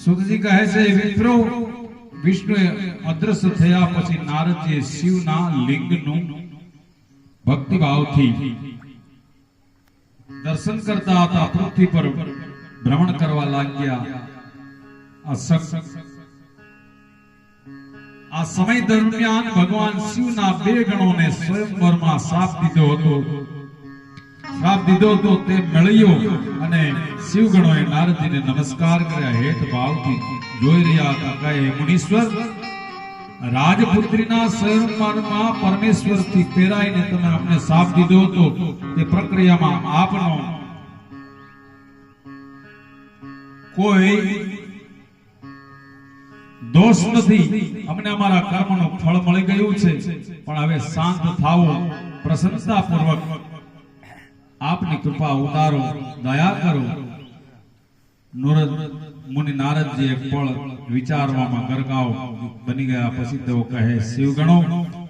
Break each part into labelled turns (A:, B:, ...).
A: સુતજી કહે છે મિત્રો વિષ્ણુએ અદ્રશ્ય થયા પછી નારદજીએ શિવના લિંગનું ભક્તિભાવથી દર્શન કરતા હતા, પૃથ્વી પર ભ્રમણ કરવા લાગ્યા. આ સમય દરમિયાન ભગવાન શિવના બે ગણોને સ્વયંવરમાં શાપ દીધો હતો. શ્રાપ દીધો હતો તે મળ્યો અને શિવગણોએ નારદજીને નમસ્કાર કર્યા હેત ભાવથી જોઈ રહ્યા હતા કહે મુનીશ્વર, રાજપુત્રીના સ્વયંવરમાં પરમેશ્વરથી પેરાઈને તમે અમને શાપ દીધો હતો તે પ્રક્રિયામાં આપનો કોઈ દોષ નથી. અમને અમારા કર્મનો ફળ મળી ગયું છે. પણ હવે શાંત થાવો, પ્રસન્નતાપૂર્વક આપની કૃપા ઉતારો, દયા કરો. મુનિ નારદજી એક વિચારવામાં ગરકાવ બની ગયા પછી તેઓ કહે, શિવગણો,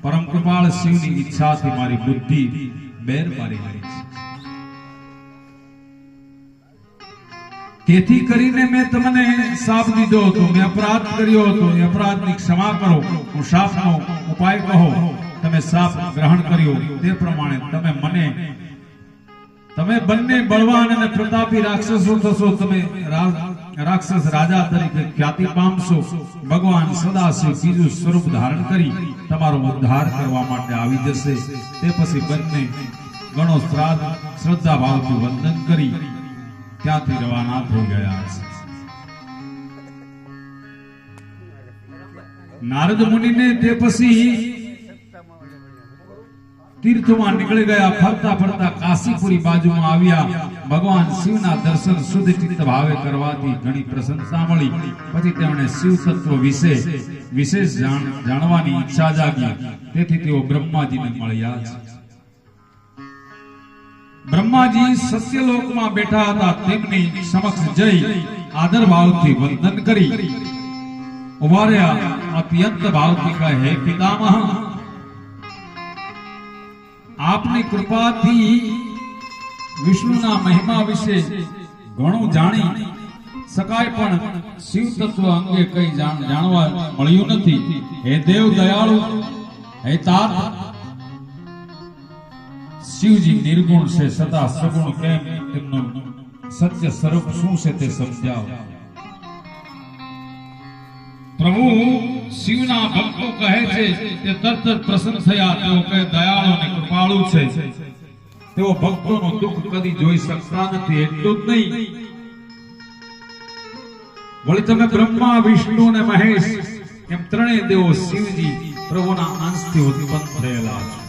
A: પરમ કૃપાળ શિવની ઈચ્છાથી મારી બુદ્ધિ બેર મારી ગઈ તેથી કરીને મેં તમને સાપ દીધો હતો, મેં અપરાધ કર્યો હતો, એ અપરાધની ક્ષમા કરો, હું શાપનો ઉપાય કહો, તમે સાપ ગ્રહણ કર્યો, તે પ્રમાણે તમે મને તમે બંને બળવાન અને પ્રતાપી રાક્ષસો થશો તમે રાક્ષસ રાજા તરીકે ખ્યાતિ પામશો. ભગવાન સદાશિવ બીજું સ્વરૂપ ધારણ કરી તમારો ઉદ્ધાર કરવા માટે આવી જશે. તે પછી બંને ગણો શ્રાદ્ધ શ્રદ્ધા ભાવથી વંદન કરી ત્યાંથી રવાના થઈ ગયા છે. નારદ મુનિને તે પછી તીર્થમાં નીકળી ગયા, ફરતા ફરતા કાશીપુરી બાજુમાં આવ્યા. ભગવાન શિવના દર્શન શુદ્ધ ચિત્ત ભાવે કરવાથી ઘણી પ્રશંસા મળી. પછી તેમણે શિવ તત્વ વિશે વિશેષ જાણવાની ઈચ્છા જાગી. તેથી તેઓ બ્રહ્માજીને મળ્યા છે. બ્રહ્માજી સત્યલોકમાં બેઠા હતા. તેમની સમક્ષ જઈ આદર ભાવથી વંદન કરી. ઊભા અત્યંત ભાવથી કહે પિતામહ આપની કૃપાથી વિષ્ણુના મહિમા વિશે ઘણું જાણી શકાય પણ શિવ તત્વ અંગે કઈ જાણવા મળ્યું નથી. હે દેવ દયાળુ, હે તાત, શિવજી નિર્ગુણ છે સદા સગુણ કેમ? તેમનું સત્ય સ્વરૂપ શું છે તે સમજાવો. પ્રભુ શિવના ભક્તો કહે છે તે તરત જ પ્રસન્ન થયા તેઓ કહે, દયાળુ અને કૃપાળુ છે. તેઓ ભક્તોનું દુઃખ કદી જોઈ શકતા નથી, એટલું જ નહીં. વળી તમે બ્રહ્મા, વિષ્ણુ અને મહેશ એમ ત્રણેય દેવો શિવજી પ્રભુના અંશથી ઉત્પન્ન થયેલા છે.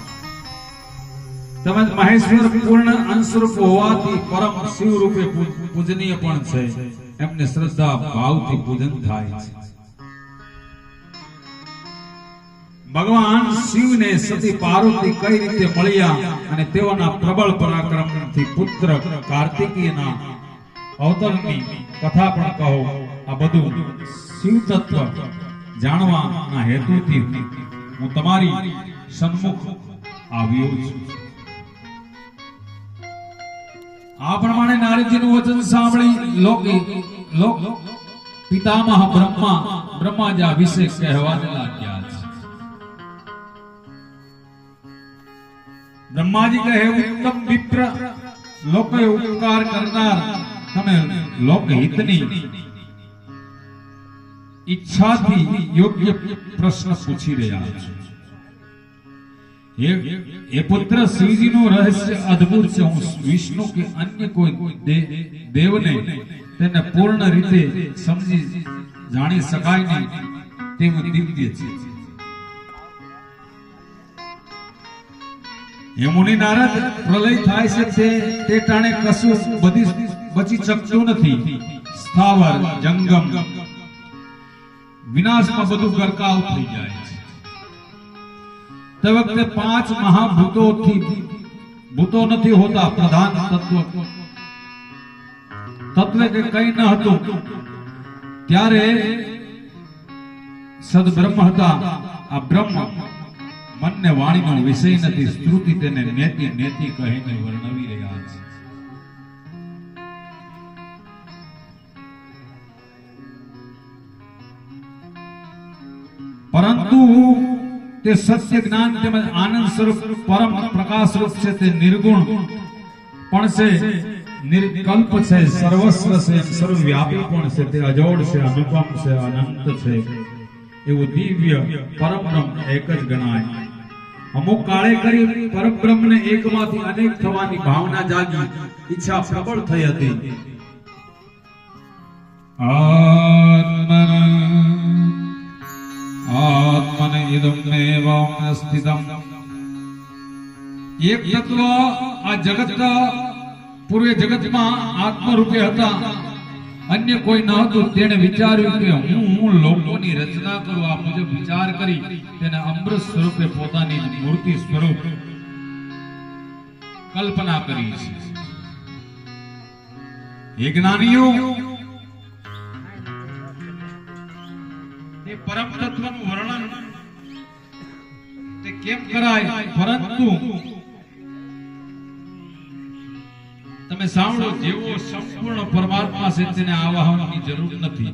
A: તમે મહેશ્વર પૂર્ણ અંશરૂપ હોવાથી પરમ શિવ રૂપે પૂજનીય પણ છે. એમને શ્રદ્ધા, ભાવથી પૂજન થાય છે. ભગવાન શિવને સતી પાર્વતી કઈ રીતે મળ્યા અને તેઓના પ્રબળ પરાક્રમથી પુત્ર કાર્તિકેયના અવતરની કથા પણ કહો. આ બધું શિવ તત્વ જાણવાના હેતુથી હું તમારી સન્મુખ આવ્યો છું. આ પ્રમાણે નારદજીનું વચન સાંભળી લોક લોક પિતામહ બ્રહ્મા બ્રહ્માજા વિશે કહેવાને લાગ્યા બ્રહ્માજી કહે, ઉત્તમ મિત્ર, લોકોએ ઉપકાર કરનાર તમે લોકહિતની ઈચ્છાથી યોગ્ય પ્રશ્ન પૂછી રહ્યા છો. એ પુત્ર, શિવજીનું રહસ્ય અદ્ભુત છે. હું વિષ્ણુ કે અન્ય કોઈ દેવને તેને પૂર્ણ રીતે સમજી, જાણી શકાય નહીં તેવું દિવ્ય છે. હે મુનિ નારદ પ્રલય થાય છે તે તે ટાણે કશું બધી બચી શકતું નથી. સ્થાવર જંગમ. વિનાશમાં બધું ગરકાવ થઈ જાય છે. તે વખતે પાંચ મહાભૂતોથી, ભૂતો નથી હોતા પ્રધાન તત્વ. તત્વ કે કઈ ન હતું. ત્યારે સદબ્રહ્મ હતા. આ બ્રહ્મ મનને વાણીનો વિષય નથી સ્તુતિ તેને નેતિ નેતિ કહીને વર્ણવી રહ્યા છે. પરંતુ તે સત્ય જ્ઞાન તેમજ આનંદ સ્વરૂપ પરમ પ્રકાશ રૂપ છે તે નિર્ગુણ. પણ છે, નિર્કલ્પ છે, સર્વસ્વ છે સર્વવ્યાપી પણ છે, તે અજોડ છે, અનુપમ છે, અનંત છે. એવું દિવ્ય પરમ એક જ ગણાય. અમુક કાળે કરી પરબ્રહ્મને એકમાંથી અનેક થવાની ભાવના જાગી. ઈચ્છા પ્રબળ થઈ હતી. આ જગત, પૂર્વે જગતમાં આત્મરૂપે હતા. અન્ય કોઈ ન હતું, તેણે વિચાર્યું કે હું લોકોની રચના કરું, આ મુજબ વિચાર કરી, તેને અમૃત સ્વરૂપે પોતાની મૂર્તિ સ્વરૂપ કલ્પના કરી છે. એ જ્ઞાનીઓ! એ પરમ તત્વનું વર્ણન, તે કેમ કરાય? પરંતુ તમે સાંભળો, જેવો સંપૂર્ણ પરમાત્મા છે તેને આવાહનની જરૂર નથી.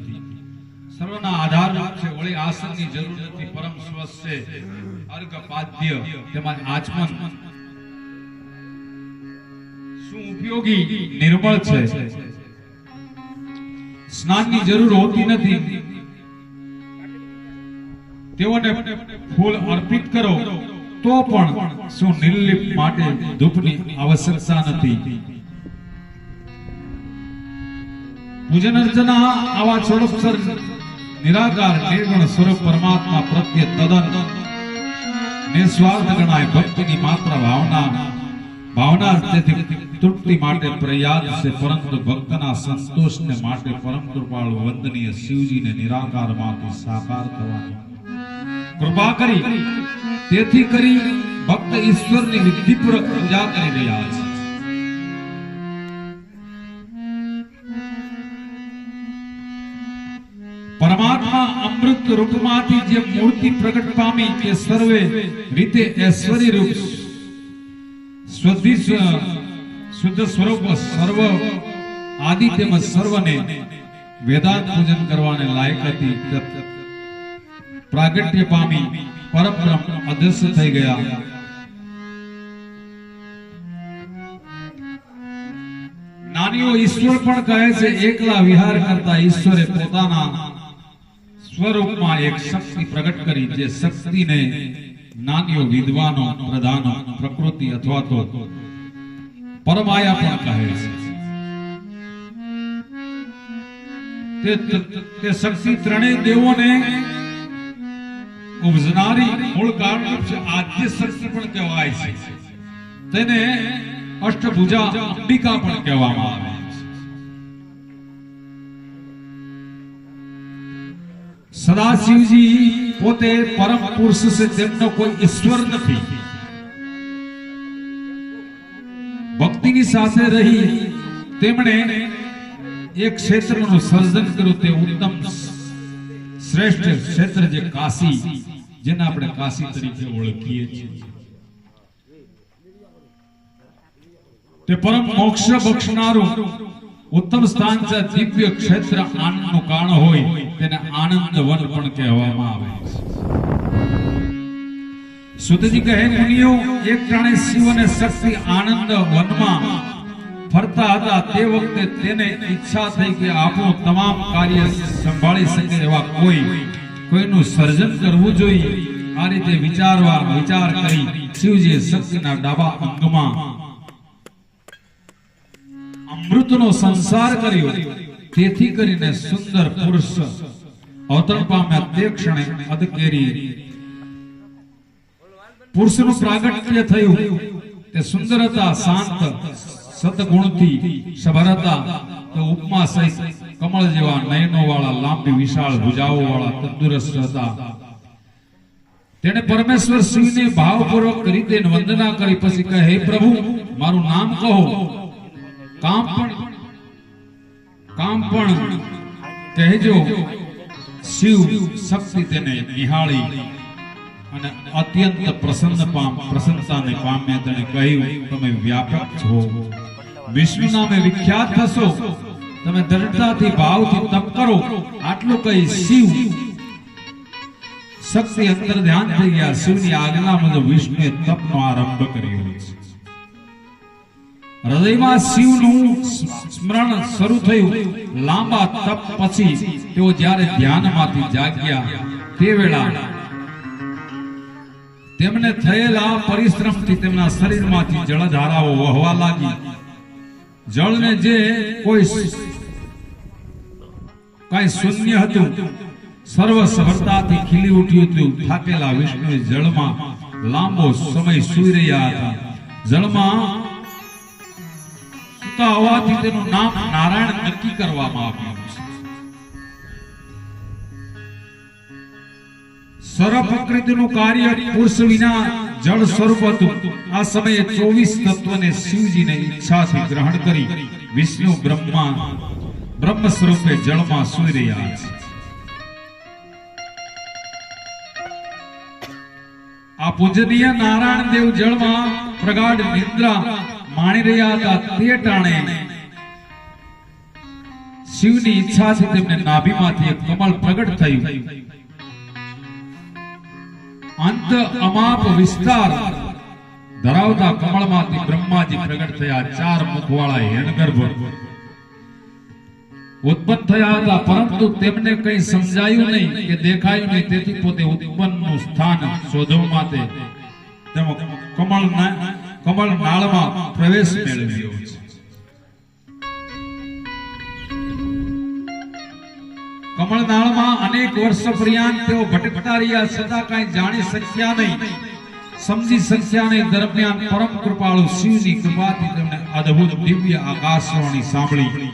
A: સર્વના આધાર છે, વળી આસનની જરૂર નથી, પરમ સ્વસ્થ છે. અર્ઘ, પાદ્ય, તેમાં આચમન. શું ઉપયોગી નિર્મળ છે? સ્નાનની જરૂર હોતી નથી. તેઓને ફૂલ અર્પિત કરો, તો પણ શું નિર્લિપ માટે ધૂપની આવશ્યકતા નથી. પૂજન અર્ચના આવા છોડોક્ષર નિરાકાર, નિર્ગુણ સ્વરૂપ પરમાત્મા પ્રત્યે તદન નિસ્વાર્થ ગણાય ભક્તિની માત્ર ભાવના ભાવના તૃપ્તિ માટે પ્રયાસ છે, પરંતુ ભક્તના સંતોષને માટે પરમ કૃપાળુ વંદનીય શિવજીને નિરાકારમાંથી સાકાર થવાની કૃપા કરી, તેથી કરી, ભક્ત ઈશ્વરની વિધિપૂર્વક પૂજા કરી રહ્યા છે. અમૃત રૂપમાંથી જે મૂર્તિ પ્રગટ પામી તે સર્વે રીતે ઐશ્વર્ય રૂપ સ્વધિ શુદ્ધ સ્વરૂપ સર્વ આદિ તેમજ સર્વને વેદાંત પૂજન કરવાને લાયક હતી તત- પ્રાગટ્ય પામી પરબ્રહ્મ અદૃશ્ય થઈ ગયા જ્ઞાનીઓ ઈશ્વર પણ કહે છે એકલા વિહાર કરતા ઈશ્વરે પોતાના સ્વરૂપમાં એક શક્તિ પ્રગટ કરી જે શક્તિને જ્ઞાનીઓ વિદ્વાનો, પ્રધાનો, પ્રકૃતિ અથવા તો પરમાયા પણ કહે છે. તે શક્તિ ત્રણેય દેવોને ઉપજનારી મૂળ કારણરૂપ છે. આદ્ય શક્તિ પણ કહેવાય છે. તેને અષ્ટભુજા અંબિકા પણ કહેવામાં આવે સદાશિવજી પોતે પરમ પુરુષ છે, તેમનો કોઈ ઈશ્વર નથી. ભક્તિની સાથે રહી તેમણે એક ક્ષેત્રનું સર્જન કર્યું તે ઉત્તમ શ્રેષ્ઠ ક્ષેત્ર જે કાશી, જેને આપણે કાશી તરીકે ઓળખીએ છીએ. તે પરમ મોક્ષ બક્ષનારું ઉત્તમ સ્થાન છે, દિવ્ય ક્ષેત્ર આનંદનું કારણ હોય. તેને આનંદ વન પણ કહેવામાં આવે છે. કહે, મુનિઓ, એક ટાણે શિવ અને શક્તિ આનંદ વનમાં ફરતા હતા. તે વખતે તેને ઈચ્છા થઈ કે આપણું તમામ કાર્ય સંભાળી શકે એવા કોઈ, કોઈનું સર્જન કરવું જોઈએ. આ રીતે વિચારવા વિચાર કરી શિવજીએ શક્તિના ડાબા અંગમાં અમૃતનો સંસાર કર્યો. તેથી કરીને સુંદર પુરુષ અવતરણ પામ્યા તે ક્ષણે અધકેરી પુરુષનું પ્રાગટ્ય થયું. તે સુંદર હતા શાંત, સદગુણથી સભર હતા તો ઉપમા સહિત કમળ જેવા નયનો વાળા લાંબી, વિશાળ ભુજાઓ વાળા તંદુરસ્ત હતા. તેને પરમેશ્વર શિવને ભાવપૂર્વક રીતે વંદના કરી, પછી કહે, હે પ્રભુ, મારું નામ કહો. કામ પણ કામ પણ કહેજો, શિવ શક્તિ તેને નિહાળી અને અત્યંત પ્રસન્ન પામ પ્રસન્નતાને પામ્યા તેણે કહ્યું, તમે વ્યાપક છો. વિષ્ણુ નામે વિખ્યાત થશો. તમે દ્રઢતાથી, ભાવથી તપ કરો. આટલું કહી શિવ શક્તિ અંતર ધ્યાન થઈ ગયા. શિવની આજ્ઞા મુજબ વિષ્ણુએ તપનો આરંભ કર્યો હૃદયમાં શિવનું સ્મરણ શરૂ થયું. લાંબા તપ પછી તેઓ જ્યારે ધ્યાનમાંથી જાગ્યા, તે વેળા તેમને થયેલા પરિશ્રમથી તેમના શરીરમાંથી જળધારાઓ વહવા લાગી. જળને જે કોઈ કઈ શૂન્ય હતું, સર્વ સફળતાથી ખીલી ઉઠ્યું હતું. થાકેલા વિષ્ણુ જળમાં લાંબો સમય સૂઈ રહ્યા હતા. જળમાં સૂતા હોવાથી તેનું નામ નારાયણ નક્કી કરવામાં આવ્યું છે. સર્વ કાર્ય પુરુષ વિના જળ સ્વરૂપ હતું. આ સમયે ચોવીસ તત્વને શિવજીને ઈચ્છાથી ગ્રહણ કરી વિષ્ણુ બ્રહ્મા બ્રહ્મ સ્વરૂપે જળમાં સૂઈ રહ્યા છે. આ પૂજનીય નારાયણ દેવ જળમાં પ્રગાઢ નિદ્રા માણી રહ્યા હતા તે ટાણે શિવની ઈચ્છાથી તેમને નાભીમાંથી એક કમળ પ્રગટ થયું અંત અમાપ વિસ્તાર ધરાવતા કમળમાંથી બ્રહ્માજી પ્રગટ થયા ચાર મુખવાળા હિરણગર્ભ ઉત્પન્ન થયા હતા પરંતુ તેમને કંઈ સમજાયું નહીં કે દેખાયું નહીં તેથી પોતે ઉત્પન્નનું સ્થાન શોધવા માટે તેમાં કમળ કમળ નાળમાં પ્રવેશ મેળવ્યો છે. કમળનાળમાં અનેક વર્ષ પર્યંત તેઓ ભટકતા રહ્યા છતાં કાંઈ જાણી શક્યા નહીં. સમજી શક્યા નહીં. દરમિયાન પરમ કૃપાળુ શિવની કૃપાથી તેમણે અદ્ભુત દિવ્ય આકાશવાણી સાંભળી.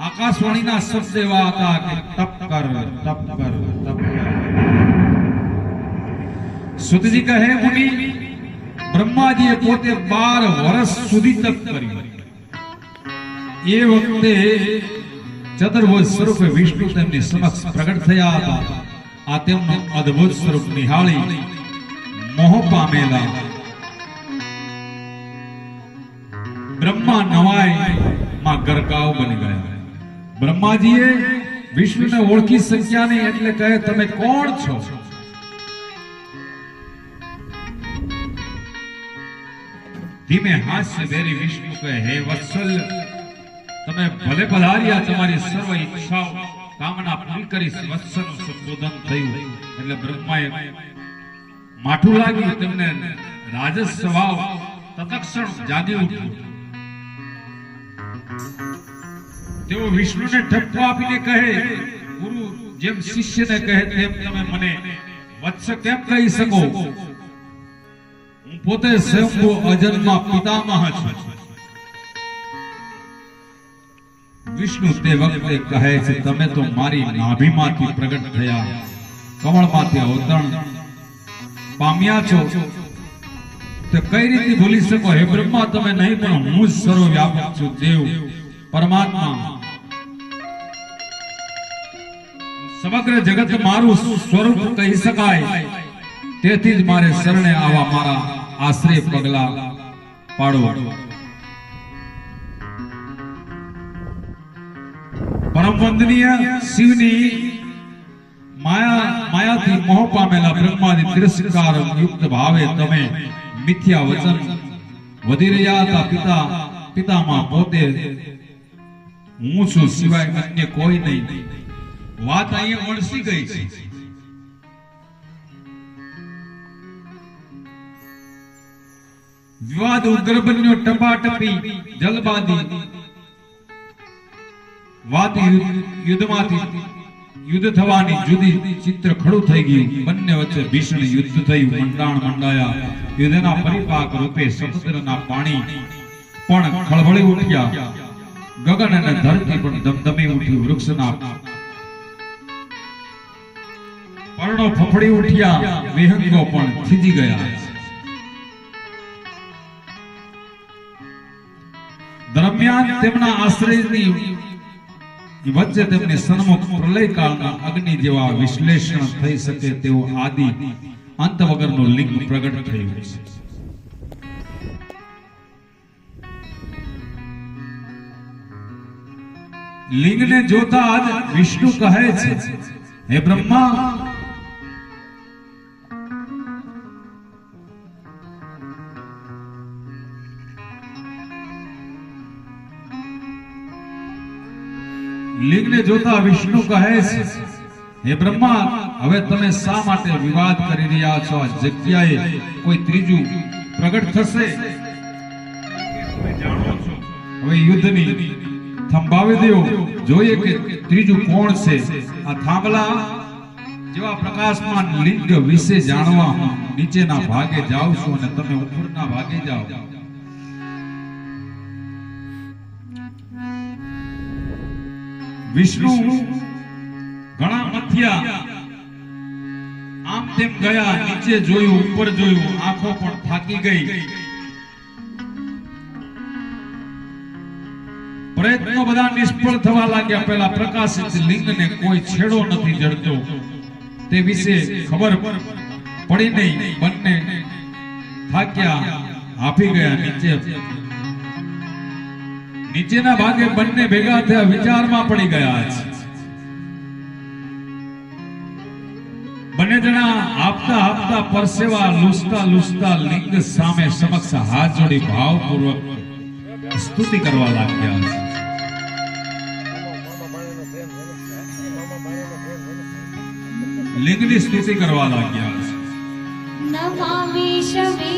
A: આકાશવાણીના શબ્દ એવા હતા કે તપ કર તપ કર તપ કર સુતજી કહે, મુનિ બ્રહ્માજીએ પોતે બાર વર્ષ સુધી તપ કર્યું. એ વખતે ચતુર્ભુજ સ્વરૂપે વિષ્ણુ તેમની સમક્ષ પ્રગટ થયા હતા. આ તેમનું અદ્ભુત સ્વરૂપ નિહાળી મોહ પામેલા બ્રહ્મા નવાયમાં ગરકાવ બની ગયા. બ્રહ્માજીએ વિષ્ણુને ઓળખી શક્યા નહીં એટલે કહે, તમે કોણ છો? ધીમે હાસ્ય ભેરી વિષ્ણુ કહે, હે વત્સલ, તમે ભલે પધાર્યા તમારી સર્વ ઈચ્છાઓ, કામના પૂરી કરી વત્સનું સંબોધન થયું. એટલે બ્રહ્માએ માઠું લાગ્યું, તેમને રાજસ સ્વભાવ તત્ક્ષણ જાગી ઉઠ્યું. તેઓ વિષ્ણુને ઠપકો આપીને કહે, ગુરુ, જેમ શિષ્યને કહે, તેમ તમે મને વત્સ કેમ કહી શકો? હું પોતે સ્વયંભુ અજન્મા પિતામહ છું. વિષ્ણુ તે વખતે કહે છે, તમે તો મારી નાભીમાંથી પ્રગટ થયા. કમળમાંથી અવતરણ પામ્યા છો. તો કઈ રીતે ભૂલી શકો? હે બ્રહ્મા, તમે નહીં, પણ હું જ સર્વવ્યાપક છું, દેવ, પરમાત્મા. સમગ્ર જગત મારું સ્વરૂપ કહી શકાય. તેથી જ મારે શરણે આવા મારા આશ્રય પગલા પાડો. પરમ વંદનીય શિવની માયા, માયાથી મોહ પામેલા બ્રહ્માની તિરસ્કાર યુક્ત ભાવે તમે મિથ્યા વચન વધી રહ્યા હતા. પિતા, પિતામાં પોતે હું છું સિવાય અન્ય કોઈ નહીં. વાત અહીંયા વણસી ગઈ છે. વિવાદ ઉગ્ર બન્યો ટપાટપી જલબાદી વાત યુદ્ધમાંથી યુદ્ધ થવાની જુદી ચિત્ર ખડું થઈ ગયું. બંને વચ્ચે ભીષણ યુદ્ધ થયું. મંડાણ મંડાયા. યુદ્ધના પરિપાક રૂપે સમુદ્રના પાણી પણ ખળભળી ઉઠ્યા. ગગન અને ધરતી પણ ધમધમી ઉઠી વૃક્ષના પર્ણો ફફડી ઉઠ્યા. વિહંગો પણ થીજી ગયા. દરમિયાન તેમના આશ્રયની વચ્ચે તેમની સન્મુખ પ્રલય કાળના અગ્નિ જેવા વિશ્લેષણ થઈ શકે તેવો આદિ અંત વગરનું લિંગ પ્રગટ થયું છે. લિંગને જોતા જ વિષ્ણુ કહે છે, હે બ્રહ્મા લિંગને જોતા વિષ્ણુ કહે હે બ્રહ્મા, હવે તમે શા માટે વિવાદ કરી રહ્યા છો? જગ્યાએ કોઈ ત્રીજું પ્રગટ થશે? હવે યુદ્ધની થંભાવી દેવો જોઈએ કે ત્રીજું કોણ છે? આ થાંભલા જેવા પ્રકાશમાન લિંગ વિશે જાણવા નીચેના ભાગે જાઉં છું અને તમે ઉપરના ભાગે જાઓ. વિષ્ણુ ઘણા મથિયા આમ તેમ ગયા, નીચે જોયું, ઉપર જોયું, આંખો પણ થાકી ગઈ. પ્રયત્નો બધા નિષ્ફળ થવા લાગ્યા. પેલા પ્રકાશિત લિંગને કોઈ છેડો નથી જડતો. તે વિશે ખબર પડી નહીં. બંને થાક્યા, હાફી ગયા, નીચે નીચેના ભાગે બંને ભેગા થયા, વિચારમાં પડી ગયા છે બંને જણા આપતા આપતા પરસેવા, લૂસતા લૂસતા લિંગ સામે સમક્ષ હાથ જોડી ભાવપૂર્વક સ્તુતિ કરવા લાગ્યા છે. લિંગની સ્તુતિ કરવા લાગ્યા છે.
B: નમામિ શિવે